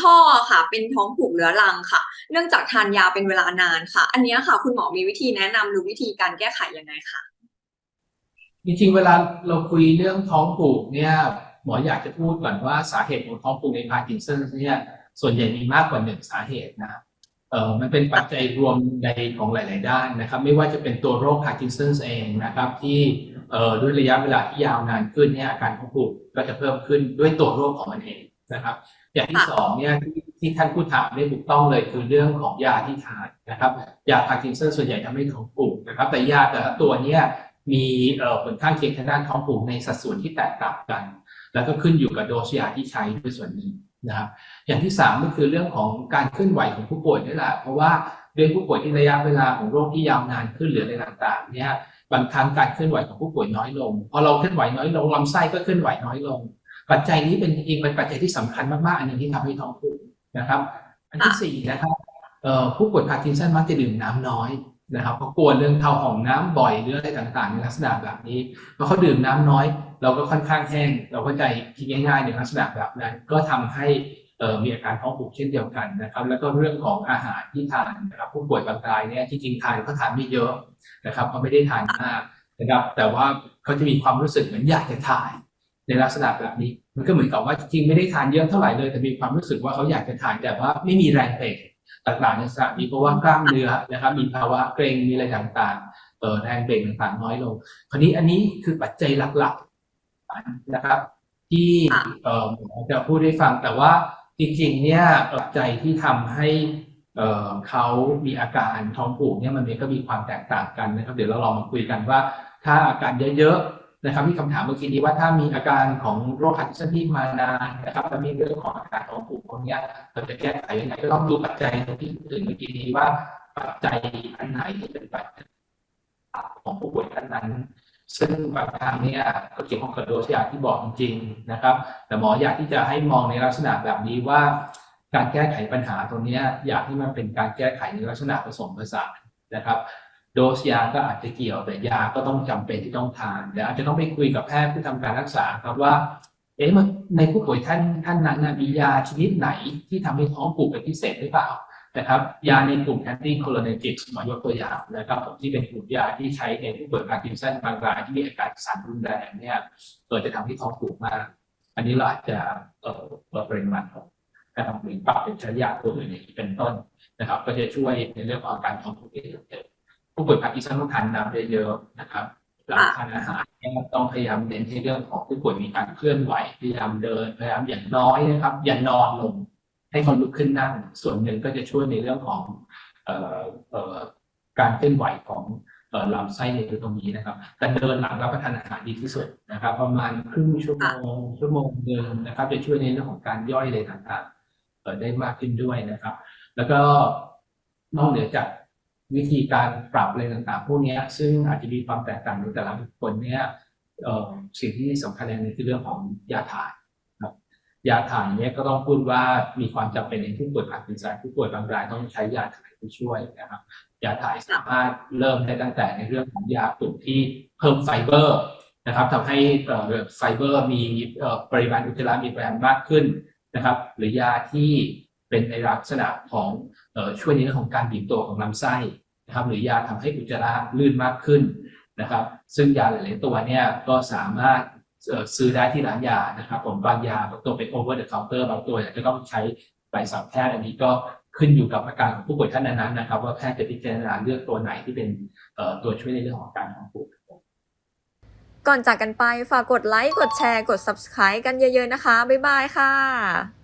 พ่อค่ะ เป็นท้องผูกเรื้อรังค่ะ เนื่องจากทานยาเป็นเวลานานค่ะ อันนี้ค่ะ คุณหมอมีวิธีแนะนำหรือวิธีการแก้ไขยังไงคะจริงๆเวลาเราคุยเรื่องท้องผูกเนี่ยหมออยากจะพูดก่อนว่าสาเหตุของท้องผูกในพาร์กินสันเนี่ยส่วนใหญ่มีมากกว่าหนึ่งสาเหตุนะเออมันเป็นปัจจัยรวมในของหลาย ๆ ด้านนะครับ ไม่ว่าจะเป็นตัวโรคพาร์กินสันเองนะครับ ที่เออด้วยระยะเวลาที่ยาวนานขึ้นเนี่ยอาการท้องผูกก็จะเพิ่มขึ้นด้วยตัวโรคของมันเอง นะครับ อย่างที่ค่ะสองเนี่ยที่ที่ท่านผู้ถามได้ถูกต้องเลยคือเรื่องของยาที่ทานนะครับ ยาพาร์กินสันส่วนใหญ่ทำให้ท้องผูกนะครับ แต่ยาแต่ละตัวเนี่ยมีเอ่อผลข้างเคียงทางด้านท้องผูกในสัดส่วนที่แตกต่างกัน แล้วก็ขึ้นอยู่กับโดสยาที่ใช้ด้วยส่วนหนึ่งนะครับ อย่างที่สามก็คือเรื่องของการเคลื่อนไหวของผู้ป่วยนี่แหละเพราะว่าด้วยผู้ป่วยที่ระยะเวลาของโรคที่ยาวนานขึ้นหรืออะไรต่างๆเนี่ยบางครั้งการเคลื่อนไหวของผู้ป่วยน้อยลง พอเราเคลื่อนไหวน้อยลงลำไส้ก็เคลื่อนไหวน้อยลง ปัจจัยนี้เป็นจริงเป็นปัจจัยที่สำคัญมากๆ อันหนึงที่ทำให้ท้องผูกนะครับ อันที่สี่นะครับผู้ป่วยพาร์กินสันมักจะดื่มน้ำน้อยนะครับเพรากลัวเรื่องเข้าห้องน้ำบ่อยหรืออะไรต่างๆ ในลักษณะแบบนี้พอเขาดื่มน้ำน้อย เราก็ค่อนข้างแห้ง เราเข้าใจคิดง่ายๆในลักษณะแบบนั้น ก็ทำให้มีอาการท้องผูกเช่นเดียวกันนะครับ แล้วก็เรื่องของอาหารที่ทานนะครับ ผู้ป่วยบางรายเนี่ยจริงๆทานก็ทานไม่เยอะนะครับเขาไม่ได้ทานมากนะครับ แต่ว่าเขาจะมีความรู้สึกเหมือนอยากจะถ่าย ในลักษณะแบบนี้ มันก็เหมือนกับว่าจริงๆไม่ได้ทานเยอะเท่าไหร่เลยแต่มีความรู้สึกว่าเขาอยากจะถ่ายแต่ว่าไม่มีแรงเบรกต่างๆในลักษณะนี้เพราะว่ากล้ามเนื้อนะครับมีภาวะเกร็งมีอะไรต่างๆเอ่อแรงเบรกต่างๆน้อยลง คราวนี้อันนี้คือปัจจัยหลักๆนะครับ ที่ค่ะเอ่อหมอจะพูดให้ฟังแต่ว่าจริงๆเนี่ยปัจจัยที่ทำให้เอ่อเขามีอาการท้องผูกเนี่ยมันก็มีความแตกต่างกันนะครับ เดี๋ยวเราลองมาคุยกันว่า ถ้าอาการเยอะๆ นะครับที่คำถามเมื่อกี้นี้ว่าถ้ามีอาการของโรคพาร์กินสันที่มานานนะครับแล้วมีเรื่องของอาการท้องผูกพวกเนี้ยเราจะแก้ไขยังไงก็ต้องดูปัจจัยที่พูดถึงเมื่อกี้นี้ว่าปัจจัยอันไหนที่เป็นปัจจัยของผู้ป่วยท่านนั้นซึ่งบางครั้งเนี่ยก็เกี่ยวข้องกับโดสยาที่บอกจริงๆนะครับ แต่หมออยากที่จะให้มองในลักษณะแบบนี้ว่า การแก้ไขปัญหาตรงเนี้ยอยากให้มันเป็นการแก้ไขในลักษณะผสมผสานนะครับ โดสยาก็อาจจะเกี่ยวแต่ยาก็ต้องจำเป็นที่ต้องทานเดี๋ยวอาจจะต้องไปคุยกับแพทย์ผู้ทำการรักษาครับว่า เอ๊ะมันในผู้ป่วยท่านท่านนั้นนะมียาชนิดไหนที่ทำให้ท้องผูกเป็นพิเศษหรือเปล่านะครับยาในกลุ่มแอนตี้โคลเนติกมายกตัวอย่างนะครับผมที่เป็นกลุ่มยาที่ใช้ในผู้ป่วยพาร์กินสันบางรายที่มีอาการสั่นรุนแรงเนี่ยตัวจะทำให้ท้องผูกมาก อันนี้เราอาจจะเอ่อลดปริมาณของการทำหรือปรับเป็นใช้ยาตัวอื่นอย่างนี้เป็นต้นนะครับ ก็จะช่วยในเรื่องของการท้องผูกได้เยอะ ผู้ป่วยพาร์กินสันต้องทานน้ำเยอะๆนะครับหลังทานอาหารเนี่ยต้องพยายามเน้นในเรื่องของผู้ป่วยมีการเคลื่อนไหวพยายามเดินพยายามอย่างน้อยนะครับ อย่านอนลงให้เขาลุกขึ้นนั่งส่วนหนึ่งก็จะช่วยในเรื่องของออการเคลื่อนไหวของลำไส้ในตรงนี้นะครับแต่เดินหลังรับประทานอาหารดีที่สุดนะครับ ประมาณครึ่งชั่วโมงชั่วโมงหนึ่งนะครับ จะช่วยในเรื่องของการย่อยอะไรต่างๆได้มากขึ้นด้วยนะครับ แล้วก็นอกเหนือจาก วิธีการปรับอะไรต่างๆพวกนี้ซึ่งอาจจะมีความแตกต่างในแต่ละบุคคลเนี่ยสิ่งที่สำคัญอย่างนึงคือเรื่องของยาถ่ายครับยาถ่ายเนี่ยก็ต้องพูดว่ามีความจำเป็นในผู้ป่วยพาร์กินสันผู้ป่วยบางรายต้องใช้ยาถ่ายผู้ช่วยนะครับยาถ่ายสามารถเริ่มได้ตั้งแต่ในเรื่องของยากลุ่มที่เพิ่มไฟเบอร์นะครับทำให้ไฟเบอร์มีปริมาณอุจจาระมีปริมาณมากขึ้นนะครับ หรือยาที่เป็นในลักษณะของช่วยในเรื่องของการบีบตัวของลำไส้ นะครับหรือยาทำให้อุจจาระลื่นมากขึ้นนะครับ ซึ่งยาหลาย ๆ ตัวเนี่ยก็สามารถซื้อได้ที่ร้านยานะครับ ผมบางยาบางตัวเป็น over the counter บางตัวอาจจะต้องใช้ใบสั่งแพทย์อันนี้ก็ขึ้นอยู่กับอาการของผู้ป่วยท่านนั้นๆนะครับ ว่าแพทย์จะพิจารณาเลือกตัวไหนที่เป็นตัวช่วยในเรื่องของการท้องผูกก่อนจากกันไปฝากกดไลค์กดแชร์กด Subscribe กันเยอะ ๆ นะคะ บ๊ายบายค่ะ